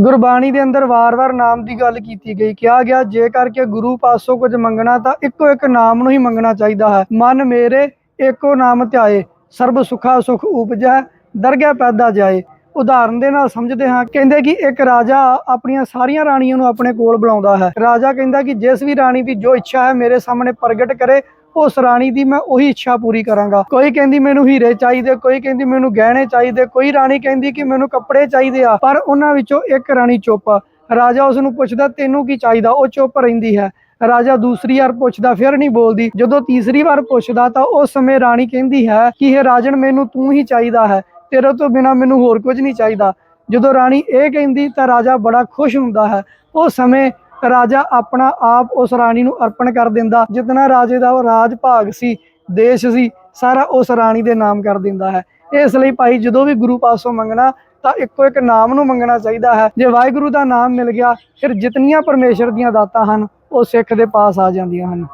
ਗੁਰਬਾਣੀ ਦੇ ਅੰਦਰ ਵਾਰ-ਵਾਰ ਨਾਮ ਦੀ ਗੱਲ ਕੀਤੀ ਗਈ, ਕਿਹਾ ਗਿਆ, ਜੇਕਰ ਕਿ ਗੁਰੂ ਪਾਸੋਂ ਕੁਝ ਮੰਗਣਾ ਤਾਂ ਇੱਕੋ ਇੱਕ ਨਾਮ ਨੂੰ ਹੀ ਮੰਗਣਾ ਚਾਹੀਦਾ ਹੈ। ਮਨ ਮੇਰੇ ਇੱਕੋ ਨਾਮ ਧਿਆਏ, ਸਰਬ ਸੁਖਾ ਸੁਖ ਉਪਜੈ, ਦਰਗਹਿ ਪੈਦਾ ਜਾਏ। ਉਦਾਹਰਨ ਦੇ ਨਾਲ ਸਮਝਦੇ ਹਾਂ, ਕਹਿੰਦੇ ਕਿ ਇੱਕ ਰਾਜਾ ਆਪਣੀਆਂ ਸਾਰੀਆਂ ਰਾਣੀਆਂ ਨੂੰ ਆਪਣੇ ਕੋਲ ਬੁਲਾਉਂਦਾ ਹੈ। ਰਾਜਾ ਕਹਿੰਦਾ ਕਿ ਜਿਸ ਵੀ ਰਾਣੀ ਦੀ ਜੋ ਇੱਛਾ ਹੈ, ਮੇਰੇ ਸਾਹਮਣੇ ਪ੍ਰਗਟ ਕਰੇ ਉਸ ਰਾਣੀ ਦੀ ਮੈਂ ਉਹੀ ਇੱਛਾ ਪੂਰੀ ਕਰਾਂਗਾ। ਕੋਈ ਕਹਿੰਦੀ ਮੈਨੂੰ ਹੀਰੇ ਚਾਹੀਦੇ, ਕੋਈ ਕਹਿੰਦੀ ਮੈਨੂੰ ਗਹਿਣੇ ਚਾਹੀਦੇ, ਕੋਈ ਰਾਣੀ ਕਹਿੰਦੀ ਕਿ ਮੈਨੂੰ ਕੱਪੜੇ ਚਾਹੀਦੇ ਆ, ਪਰ ਉਹਨਾਂ ਵਿੱਚੋਂ ਇੱਕ ਰਾਣੀ ਚੁੱਪ ਰਾਜਾ ਉਸ ਨੂੰ ਪੁੱਛਦਾ, ਤੈਨੂੰ ਕੀ ਚਾਹੀਦਾ? ਉਹ ਚੁੱਪ ਰਹਿੰਦੀ ਹੈ। ਰਾਜਾ ਦੂਸਰੀ ਵਾਰ ਪੁੱਛਦਾ, ਫਿਰ ਨਹੀਂ ਬੋਲਦੀ। ਜਦੋਂ ਤੀਸਰੀ ਵਾਰ ਪੁੱਛਦਾ ਤਾਂ ਉਸ ਸਮੇਂ ਰਾਣੀ ਕਹਿੰਦੀ ਹੈ ਕਿ ਇਹ ਰਾਜਨ, ਮੈਨੂੰ ਤੂੰ ਹੀ ਚਾਹੀਦਾ ਹੈ। ਤੇਰੇ ਤੋਂ ਬਿਨਾ ਮੈਨੂੰ ਹੋਰ ਕੁਝ ਨਹੀਂ ਚਾਹੀਦਾ। ਜਦੋਂ ਰਾਣੀ ਇਹ ਕਹਿੰਦੀ ਤਾਂ ਰਾਜਾ ਬੜਾ ਖੁਸ਼ ਹੁੰਦਾ ਹੈ। ਉਹ ਸਮੇਂ ਰਾਜਾ ਆਪਣਾ ਆਪ ਉਸ ਰਾਣੀ ਨੂੰ ਅਰਪਣ ਕਰ ਦਿੰਦਾ, ਜਿਤਨਾ ਰਾਜੇ ਦਾ ਉਹ ਰਾਜ ਭਾਗ ਸੀ, ਦੇਸ਼ ਸੀ, ਸਾਰਾ ਉਸ ਰਾਣੀ ਦੇ ਨਾਮ ਕਰ ਦਿੰਦਾ ਹੈ। ਇਸ ਲਈ ਭਾਈ ਜਦੋਂ ਵੀ ਗੁਰੂ ਪਾਸੋਂ ਮੰਗਣਾ, ਤਾਂ ਇੱਕੋ ਇੱਕ ਨਾਮ ਨੂੰ ਮੰਗਣਾ ਚਾਹੀਦਾ ਹੈ। ਜੇ ਵਾਹਿਗੁਰੂ ਦਾ ਨਾਮ ਮਿਲ ਗਿਆ, ਫਿਰ ਜਿਤਨੀਆਂ ਪਰਮੇਸ਼ਰ ਦੀਆਂ ਦਾਤਾਂ ਹਨ, ਉਹ ਸਿੱਖ ਦੇ ਪਾਸ ਆ ਜਾਂਦੀਆਂ ਹਨ।